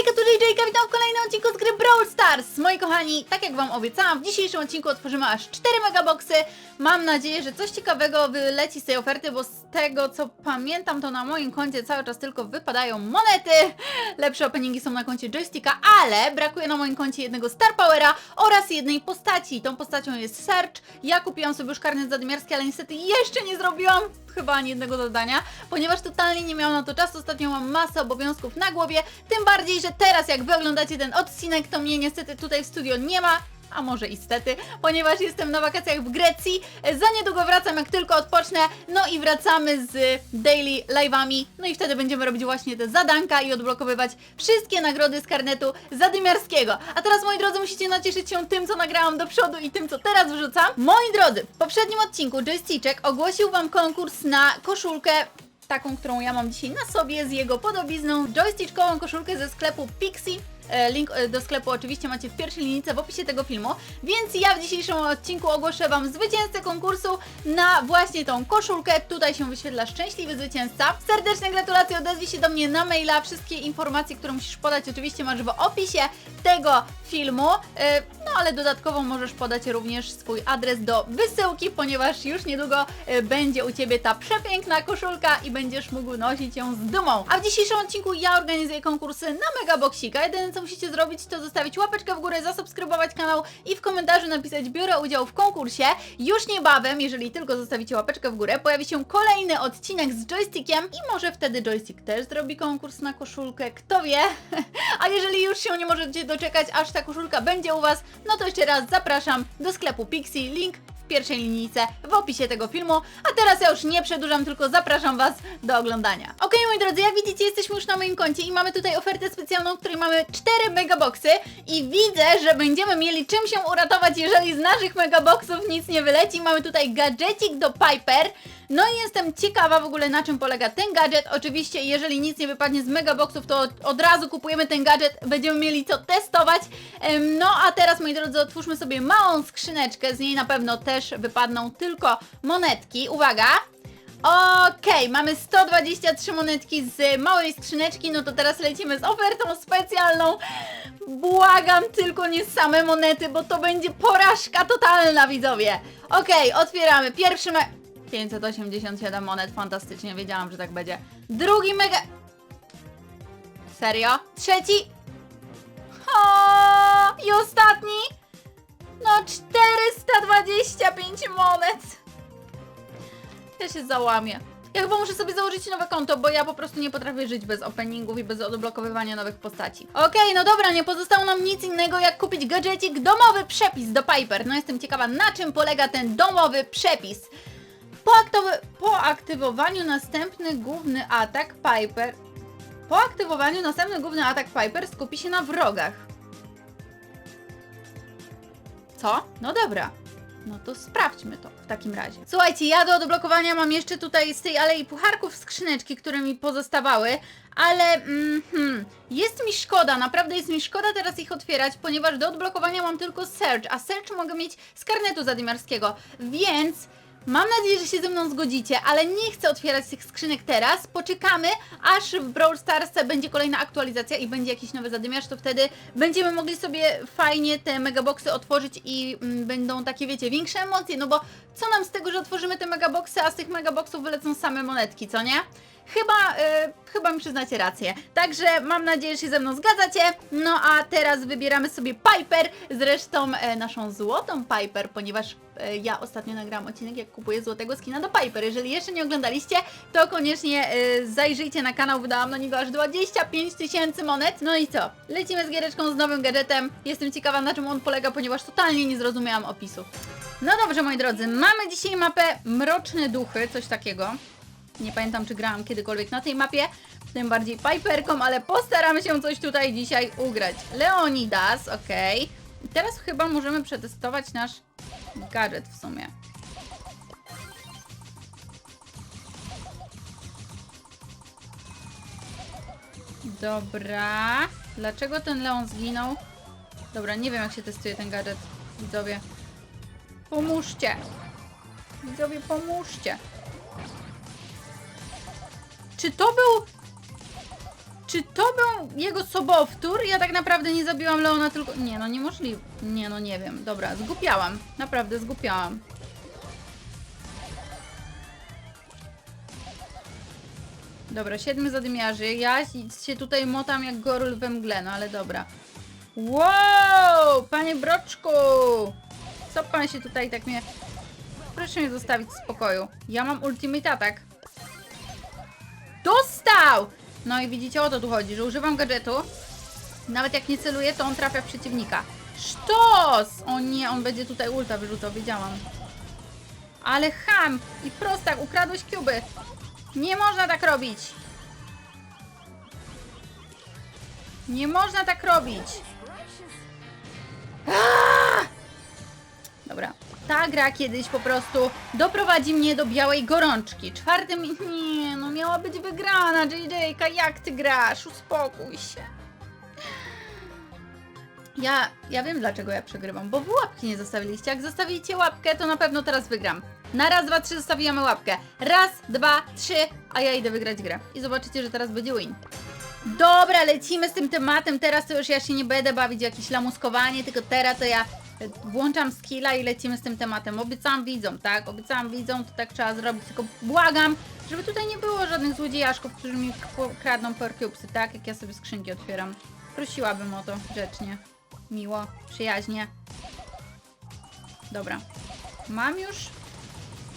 Hejka, tu JJ'ka, witam w kolejnym odcinku z gry Brawl Stars! Moi kochani, tak jak wam obiecałam, w dzisiejszym odcinku otworzymy aż 4 megaboxy. Mam nadzieję, że coś ciekawego wyleci z tej oferty, bo z tego co pamiętam, to na moim koncie cały czas tylko wypadają monety. Lepsze openingi są na koncie joysticka, ale brakuje na moim koncie jednego Star Powera oraz jednej postaci. Tą postacią jest Search. Ja kupiłam sobie już karnet zadymiarski, ale niestety jeszcze nie zrobiłam chyba ani jednego zadania, ponieważ totalnie nie miałam na to czasu. Ostatnio mam masę obowiązków na głowie. Tym bardziej, że teraz jak wy oglądacie ten odcinek, to mnie niestety tutaj w studio nie ma. A może i stety, ponieważ jestem na wakacjach w Grecji. Za niedługo wracam, jak tylko odpocznę. No i wracamy z daily live'ami. No i wtedy będziemy robić właśnie te zadanka i odblokowywać wszystkie nagrody z karnetu zadymiarskiego. A teraz, moi drodzy, musicie nacieszyć się tym, co nagrałam do przodu i tym, co teraz wrzucam. Moi drodzy, w poprzednim odcinku Joysticzek ogłosił wam konkurs na koszulkę taką, którą ja mam dzisiaj na sobie z jego podobizną, joystickową koszulkę ze sklepu Pixie. E, Link e, do sklepu oczywiście macie w pierwszej linijce w opisie tego filmu, więc ja w dzisiejszym odcinku ogłoszę Wam zwycięzcę konkursu na właśnie tą koszulkę. Tutaj się wyświetla szczęśliwy zwycięzca. Serdeczne gratulacje, odezwij się do mnie na maila. Wszystkie informacje, które musisz podać oczywiście masz w opisie tego filmu. E, No ale dodatkowo możesz podać również swój adres do wysyłki, ponieważ już niedługo będzie u Ciebie ta przepiękna koszulka i będziesz mógł nosić ją z dumą. A w dzisiejszym odcinku ja organizuję konkursy na Megaboxika. Jedyne co musicie zrobić to zostawić łapeczkę w górę, zasubskrybować kanał i w komentarzu napisać biorę udział w konkursie. Już niebawem, jeżeli tylko zostawicie łapeczkę w górę, pojawi się kolejny odcinek z joystickiem i może wtedy joystick też zrobi konkurs na koszulkę, kto wie. A jeżeli już się nie możecie doczekać, aż ta koszulka będzie u Was, no to jeszcze raz zapraszam do sklepu Pixie, link pierwszej linijce w opisie tego filmu. A teraz ja już nie przedłużam, tylko zapraszam Was do oglądania. Ok, moi drodzy, jak widzicie, jesteśmy już na moim koncie i mamy tutaj ofertę specjalną, w której mamy 4 megaboxy i widzę, że będziemy mieli czym się uratować, jeżeli z naszych megaboxów nic nie wyleci. Mamy tutaj gadżecik do Piper. No i jestem ciekawa w ogóle na czym polega ten gadżet. Oczywiście, jeżeli nic nie wypadnie z megaboxów, to od razu kupujemy ten gadżet, będziemy mieli co testować. No a teraz, moi drodzy, otwórzmy sobie małą skrzyneczkę, z niej na pewno też wypadną tylko monetki. Uwaga! Okej, mamy 123 monetki z małej skrzyneczki, no to teraz lecimy z ofertą specjalną. Błagam tylko nie same monety, bo to będzie porażka totalna, widzowie. Okej, otwieramy. Pierwszy me... 587 monet, fantastycznie, wiedziałam, że tak będzie. Drugi mega... Serio? Trzeci? O, I ostatni? No 425 monet. Ja się załamię. Ja chyba muszę sobie założyć nowe konto, bo ja po prostu nie potrafię żyć bez openingów i bez odblokowywania nowych postaci. Okej, no dobra, nie pozostało nam nic innego jak kupić gadżecik domowy przepis do Piper. No jestem ciekawa, na czym polega ten domowy przepis. Po aktywowaniu następny główny atak Piper... Po aktywowaniu następny główny atak Piper skupi się na wrogach. Co? No dobra. No to sprawdźmy to w takim razie. Słuchajcie, ja do odblokowania mam jeszcze tutaj z tej alei pucharków skrzyneczki, które mi pozostawały, ale mm, hmm, jest mi szkoda, naprawdę jest mi szkoda teraz ich otwierać, ponieważ do odblokowania mam tylko Search, a Search mogę mieć z karnetu zadymiarskiego, więc Mam nadzieję, że się ze mną zgodzicie, ale nie chcę otwierać tych skrzynek teraz. Poczekamy, aż w Brawl Stars będzie kolejna aktualizacja i będzie jakiś nowy zadymiarz, to wtedy będziemy mogli sobie fajnie te megaboxy otworzyć i mm, będą takie, wiecie, większe emocje, no bo co nam z tego, że otworzymy te megaboxy, a z tych megaboxów wylecą same monetki, co nie? Chyba, y, chyba mi przyznacie rację. Także mam nadzieję, że się ze mną zgadzacie. No a teraz wybieramy sobie Piper, zresztą e, naszą złotą Piper, ponieważ e, ja ostatnio nagrałam odcinek, jak kupuję złotego skina do Piper. Jeżeli jeszcze nie oglądaliście, to koniecznie e, zajrzyjcie na kanał, wydałam na niego aż 25 tysięcy monet. No i co? Lecimy z giereczką z nowym gadżetem. Jestem ciekawa, na czym on polega, ponieważ totalnie nie zrozumiałam opisu. No dobrze, moi drodzy, mamy dzisiaj mapę Mroczne Duchy, coś takiego. Nie pamiętam, czy grałam kiedykolwiek na tej mapie, tym bardziej Piperką, ale postaramy się coś tutaj dzisiaj ugrać. Leonidas, ok. I teraz chyba możemy przetestować nasz gadżet w sumie. Dobra. Dlaczego ten Leon zginął? Dobra, nie wiem jak się testuje ten gadżet. Widzowie. Pomóżcie. Widzowie, pomóżcie. Czy to był... Czy to był jego sobowtór? Ja tak naprawdę nie zabiłam Leona, tylko... Nie no, niemożliwe. Nie no, nie wiem. Dobra, zgupiałam. Naprawdę zgupiałam. Dobra, siedmiu zadymiarzy. Ja się tutaj motam jak gorul we mgle, no ale dobra. Wow! Panie Broczku! Co pan się tutaj tak mnie... Proszę mnie zostawić w spokoju. Ja mam ultimate atak. Dostał! No i widzicie, o to tu chodzi, że używam gadżetu. Nawet jak nie celuję, to on trafia w przeciwnika. Sztos! O nie, on będzie tutaj ulta wyrzucał, wiedziałam. Ale ham! I prostak, ukradłeś kuby! Nie można tak robić! Nie można tak robić! Aaa! Dobra. Ta gra kiedyś po prostu doprowadzi mnie do białej gorączki. Czwarte mi... Nie, no miała być wygrana, JJ-ka, jak ty grasz? Uspokój się. Ja, ja wiem dlaczego ja przegrywam, bo wy łapki nie zostawiliście. Jak zostawicie łapkę, to na pewno teraz wygram. Na raz, dwa, trzy zostawiamy łapkę. Raz, dwa, trzy, a ja idę wygrać grę. I zobaczycie, że teraz będzie win. Dobra, lecimy z tym tematem. Teraz to już ja się nie będę bawić jakieś lamuskowanie, tylko teraz to ja e, włączam skilla i lecimy z tym tematem. Obiecałam widzom, tak? Obiecałam widzom, to tak trzeba zrobić, tylko błagam, żeby tutaj nie było żadnych złodziejaszków, którzy mi kradną percubesy, tak? Jak ja sobie skrzynki otwieram. Prosiłabym o to grzecznie, miło, przyjaźnie. Dobra. Mam już...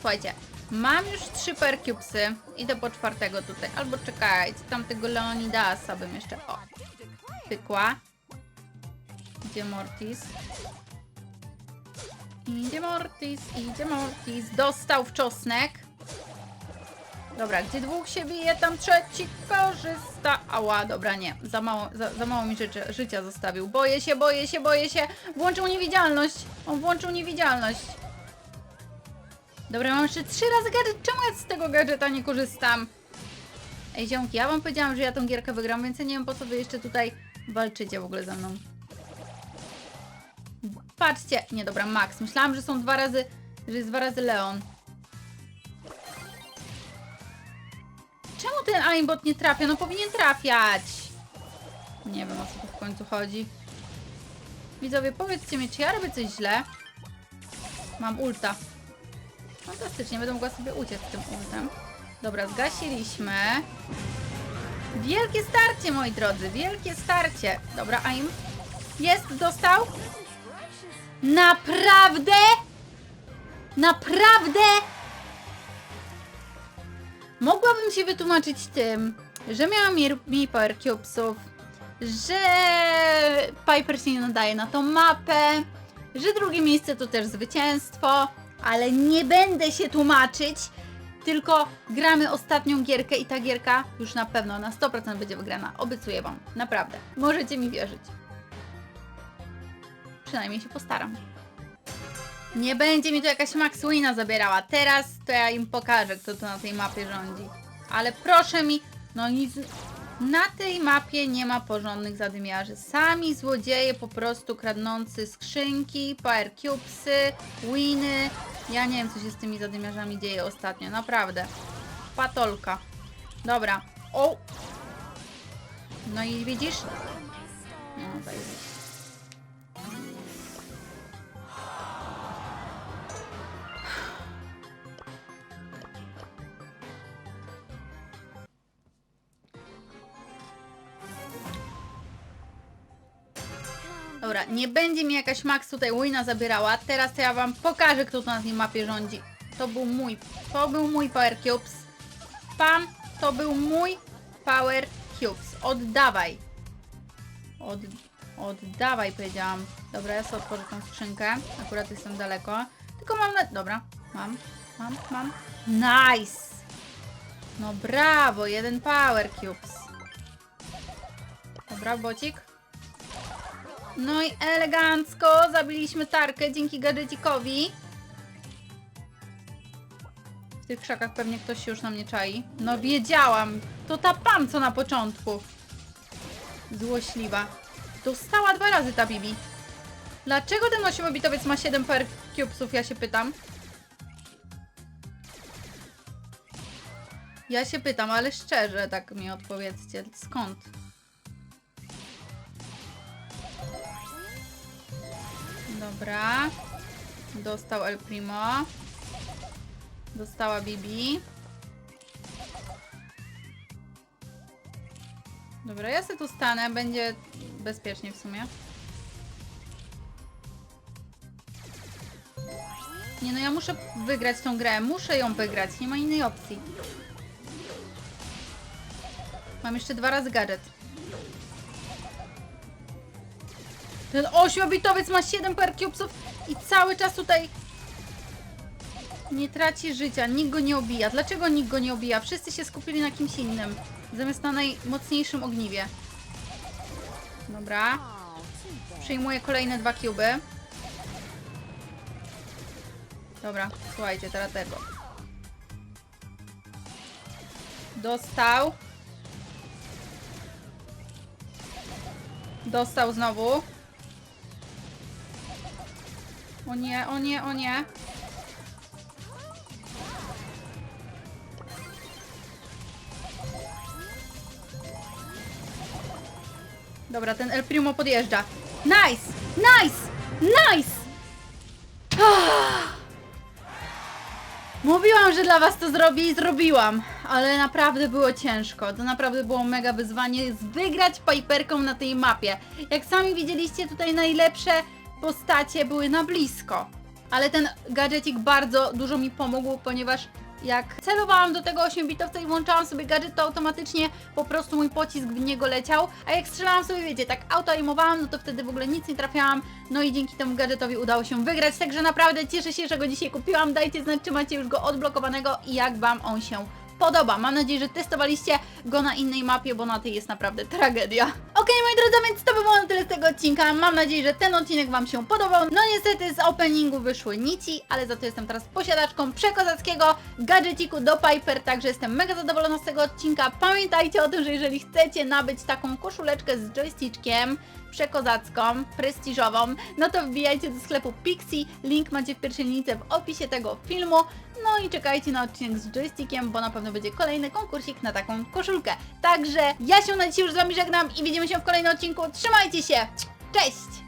Słuchajcie, mam już trzy percubesy. Idę po czwartego tutaj. Albo czekajcie, tamtego Leonidasa bym jeszcze... O! Pykła. Idzie Mortis. Idzie Mortis, idzie Mortis. Dostał w czosnek. Dobra, gdzie dwóch się bije, tam trzeci korzysta. Ała, dobra, nie. Za mało, za, za mało mi życia zostawił. Boję się, boję się, boję się. Włączył niewidzialność. On włączył niewidzialność. Dobra, mam jeszcze trzy razy gadżet. Czemu ja z tego gadżeta nie korzystam? Ej, ziomki, ja wam powiedziałam, że ja tą gierkę wygram, więc ja nie wiem po co wy jeszcze tutaj walczycie w ogóle ze mną. Patrzcie. Nie, dobra, Max. Myślałam, że są dwa razy, że jest dwa razy Leon. Czemu ten aimbot nie trafia? No powinien trafiać. Nie wiem, o co tu w końcu chodzi. Widzowie, powiedzcie mi, czy ja robię coś źle? Mam ulta. Fantastycznie, będę mogła sobie uciec tym ultem. Dobra, zgasiliśmy. Wielkie starcie, moi drodzy, wielkie starcie. Dobra, aim. Jest, dostał. Naprawdę? Naprawdę? Mogłabym się wytłumaczyć tym, że miałam mniej power cubesów, że Piper się nie nadaje na tą mapę, że drugie miejsce to też zwycięstwo, ale nie będę się tłumaczyć, tylko gramy ostatnią gierkę i ta gierka już na pewno na 100% będzie wygrana. Obiecuję Wam, naprawdę. Możecie mi wierzyć. Przynajmniej się postaram. Nie będzie mi to jakaś Max Wina zabierała. Teraz to ja im pokażę, kto tu na tej mapie rządzi. Ale proszę mi, no nic... Na tej mapie nie ma porządnych zadymiarzy. Sami złodzieje po prostu kradnący skrzynki, power cubesy, winy. Ja nie wiem, co się z tymi zadymiarzami dzieje ostatnio, naprawdę. Patolka. Dobra. O! No i widzisz? No, zajebiście. Dobra, nie będzie mi jakaś Max tutaj wina zabierała. Teraz to ja wam pokażę, kto tu na tej mapie rządzi. To był mój, to był mój Power Cubes. Pam, to był mój Power Cubes. Oddawaj. Od, oddawaj, powiedziałam. Dobra, ja sobie otworzę tą skrzynkę. Akurat jestem daleko. Tylko mam na... Dobra, mam, mam, mam. Nice! No brawo, jeden Power Cubes. Dobra, bocik. No i elegancko zabiliśmy tarkę dzięki gadżecikowi. W tych krzakach pewnie ktoś się już na mnie czai. No wiedziałam. To ta pan co na początku. Złośliwa. Dostała dwa razy ta Bibi. Dlaczego ten ośmiobitowiec ma 7 per cubesów, ja się pytam. Ja się pytam, ale szczerze tak mi odpowiedzcie. Skąd? Dobra. Dostał El Primo. Dostała Bibi. Dobra, ja sobie tu stanę, będzie bezpiecznie w sumie. Nie no, ja muszę wygrać tą grę, muszę ją wygrać, nie ma innej opcji. Mam jeszcze dwa razy gadżet. Ten ośmiobitowiec ma 7 per cubesów i cały czas tutaj nie traci życia, nikt go nie obija. Dlaczego nikt go nie obija? Wszyscy się skupili na kimś innym, zamiast na najmocniejszym ogniwie. Dobra. Przyjmuję kolejne dwa cuby. Dobra, słuchajcie, teraz tego. Dostał. Dostał znowu. O nie, o nie, o nie. Dobra, ten El Primo podjeżdża. Nice! Nice! Nice! Ah! Mówiłam, że dla was to zrobię i zrobiłam, ale naprawdę było ciężko. To naprawdę było mega wyzwanie wygrać Piperką na tej mapie. Jak sami widzieliście, tutaj najlepsze postacie były na blisko. Ale ten gadżecik bardzo dużo mi pomógł, ponieważ jak celowałam do tego 8-bitowca i włączałam sobie gadżet, to automatycznie po prostu mój pocisk w niego leciał, a jak strzelałam sobie, wiecie, tak autoaimowałam, no to wtedy w ogóle nic nie trafiałam, no i dzięki temu gadżetowi udało się wygrać, także naprawdę cieszę się, że go dzisiaj kupiłam, dajcie znać, czy macie już go odblokowanego i jak Wam on się podoba. Mam nadzieję, że testowaliście go na innej mapie, bo na tej jest naprawdę tragedia. Okej, moi drodzy, więc to by było na tyle z tego odcinka. Mam nadzieję, że ten odcinek Wam się podobał. No niestety z openingu wyszły nici, ale za to jestem teraz posiadaczką przekozackiego gadżeciku do Piper, także jestem mega zadowolona z tego odcinka. Pamiętajcie o tym, że jeżeli chcecie nabyć taką koszuleczkę z joystickiem, przekozacką, prestiżową, no to wbijajcie do sklepu Pixie, link macie w pierwszej linijce w opisie tego filmu, no i czekajcie na odcinek z joystickiem, bo na pewno będzie kolejny konkursik na taką koszulkę. Także ja się na dzisiaj już z Wami żegnam i widzimy się w kolejnym odcinku, trzymajcie się, cześć!